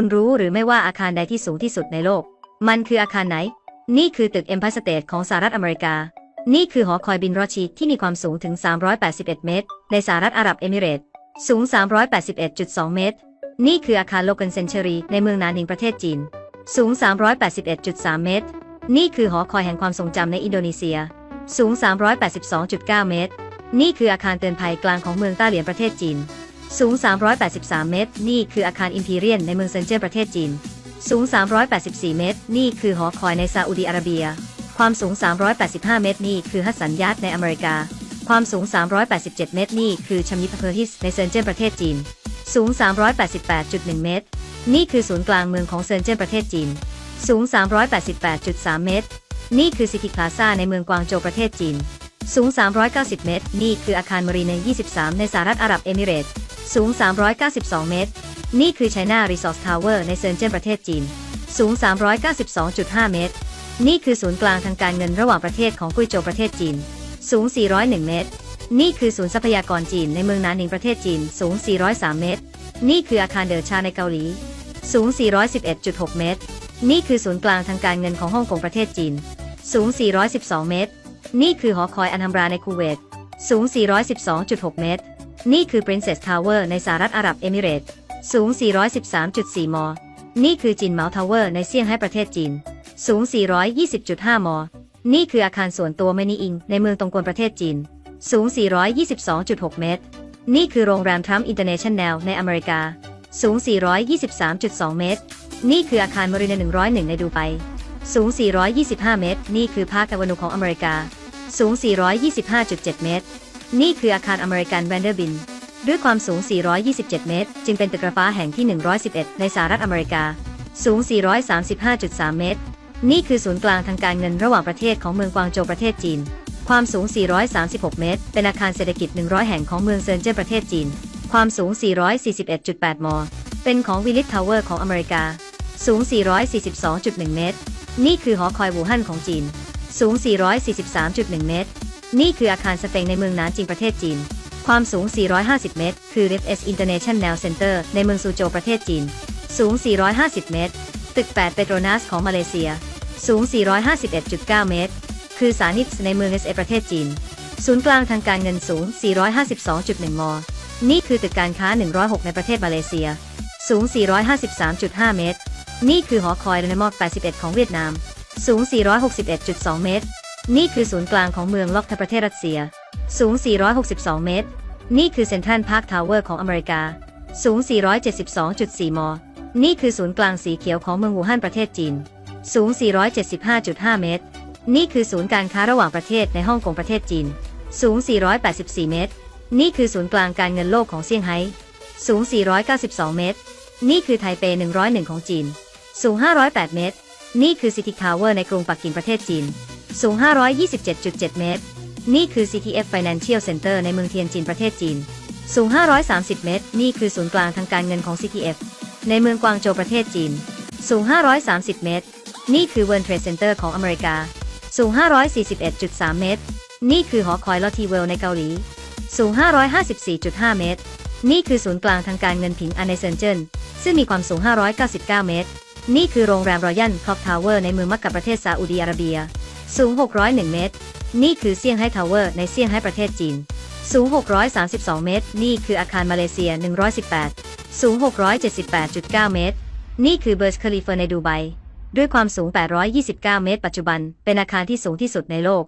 คุณรู้หรือไม่ว่าอาคารใดที่สูงที่สุดในโลก มันคืออาคารไหน นี่คือตึก Empire State ของสหรัฐอเมริกา นี่คือหอคอยบินรอชีที่มีความสูงถึง 381 เมตร ในสหรัฐอาหรับเอมิเรตส์สูง 381.2 เมตร นี่คืออาคารโลกันเซนเชอรีในเมืองนานนิงประเทศจีน สูง 381.3 เมตร นี่คือหอคอยแห่งความทรงจำในอินโดนีเซีย สูง 382.9 เมตร นี่คืออาคารเตือนภัยกลางของเมืองต้าเหลียนประเทศจีน สูง 383 เมตร นี่คืออาคารอิมพีเรียนในเมืองเซินเจิ้นประเทศจีน สูง 384 เมตร นี่คือหอคอยในซาอุดีอาระเบีย ความสูง 385 เมตร นี่คือฮัสสันยัตในอเมริกา ความสูง 387 เมตร นี่คือชัมยิพเพอร์ฮิสในเซินเจิ้นประเทศจีน สูง 388.1 เมตร นี่คือศูนย์กลางเมืองของเซินเจิ้นประเทศจีน สูง 388.3 เมตร นี่คือซิตี้พลาซ่าในเมืองกวางโจวประเทศจีน สูง 390 เมตร นี่คืออาคารมารีเน23 ในสหรัฐอาหรับเอมิเรตส์ สูง 392 เมตร นี่คือ China Resource Tower ในเซินเจิ้นประเทศจีน สูง 392.5 เมตร นี่คือศูนย์กลางทางการเงินระหว่างประเทศของกุยโจวประเทศจีน สูง 401 เมตร นี่คือศูนย์ทรัพยากรจีนในเมืองนานนิงประเทศจีน สูง 403 เมตร นี่คืออาคารเดอชาในเกาหลี สูง 411.6 เมตร นี่คือศูนย์กลางทางการเงินของฮ่องกงประเทศจีน สูง 412 เมตร นี่คือหอคอยอันฮัมราในคูเวต สูง 412.6 เมตร นี่คือ Princess Tower ในสหรัฐอาหรับเอมิเรตส์สูง 413.4 ม นี่คือจินเหมาทาวเวอร์ในเซี่ยงไฮ้ประเทศจีน สูง 420.5 ม นี่คืออาคารส่วนตัวเมนีอิง ในเมืองตงกวนประเทศจีน สูง 422.6 เมตร นี่คือโรงแรมทรัมป์อินเตอร์เนชั่นแนลในอเมริกา สูง 423.2 เมตร นี่คืออาคารมารีนา101 ในดูไบ สูง 425 เมตร นี่คือภาคตะวันออกของอเมริกา สูง 425.7 เมตร นี่คืออาคารอเมริกันแวนเดอร์บินด้วยความสูง 427 เมตร จึงเป็นตึกระฟ้าแห่งที่ 111 ในสหรัฐอเมริกา สูง 435.3 เมตร นี่คือศูนย์กลางทางการเงินระหว่างประเทศของเมืองกวางโจวประเทศจีน ความสูง 436 เมตร เป็นอาคารเศรษฐกิจ 100 แห่งของเมืองเซินเจิ้นประเทศจีน ความสูง 441.8 ม เป็นของวิลลิททาวเวอร์ของอเมริกา สูง 442.1 เมตร นี่คือหอคอยวูฮั่นของจีน สูง 443.1 เมตร นี่คืออาคารสเฟงในเมืองนานจิงประเทศจีน ความสูง 450 เมตร คือ RFS International Center ในเมืองซูโจวประเทศจีน สูง 450 เมตร ตึก 8 เปโตรนัสของมาเลเซีย สูง 451.9 เมตร คือสานิตในเมืองเอสเอประเทศจีน ศูนย์กลางทางการเงินสูง 452.1 ม นี่คือตึกการค้า 106 ในประเทศมาเลเซีย สูง 453.5 เมตร นี่คือหอคอยเรนมอก81 ของเวียดนาม สูง 461.2 เมตร นี่คือศูนย์กลางของเมืองล็อกทประเทศรัสเซีย สูง 462 เมตร นี่คือเซ็นทรัลพาร์คทาวเวอร์ของอเมริกา สูง 472.4 ม นี่คือศูนย์กลางสีเขียวของเมืองวูฮั่นประเทศจีน สูง 475.5 เมตร นี่คือศูนย์การค้าระหว่างประเทศในฮ่องกงประเทศจีน สูง 484 เมตร นี่คือศูนย์กลางการเงินโลกของเซี่ยงไฮ้ สูง 492 เมตร นี่คือไทเป 101 ของจีน สูง 508 เมตร นี่คือซิตี้ทาวเวอร์ในกรุงปักกิ่งประเทศจีน สูง 527.7 เมตร นี่คือ CTF Financial Center ในเมืองเทียนจินประเทศจีน สูง 530 เมตร นี่คือศูนย์กลางทางการเงินของ CTF ในเมืองกวางโจวประเทศจีน สูง 530 เมตร นี่คือ World Trade Center ของอเมริกา สูง 541.3 เมตร นี่คือหอคอยลอทีเวลในเกาหลี สูง 554.5 เมตร นี่คือศูนย์กลางทางการเงินผิงอันในเซินเจิ้น ซึ่งมีความสูง 599 เมตร นี่คือโรงแรมรอยัลคล็อกทาวเวอร์ในเมืองมักกะประเทศซาอุดีอาระเบีย สูง 601 เมตร นี่คือเซี่ยงไฮ้ทาวเวอร์ในเซี่ยงไฮ้ประเทศจีน สูง 632 เมตร นี่คืออาคารมาเลเซีย 118 สูง 678.9 เมตร นี่คือเบอร์ชคาลิฟอร์ในดูไบ ด้วยความสูง 829 เมตร ปัจจุบัน เป็นอาคารที่สูงที่สุดในโลก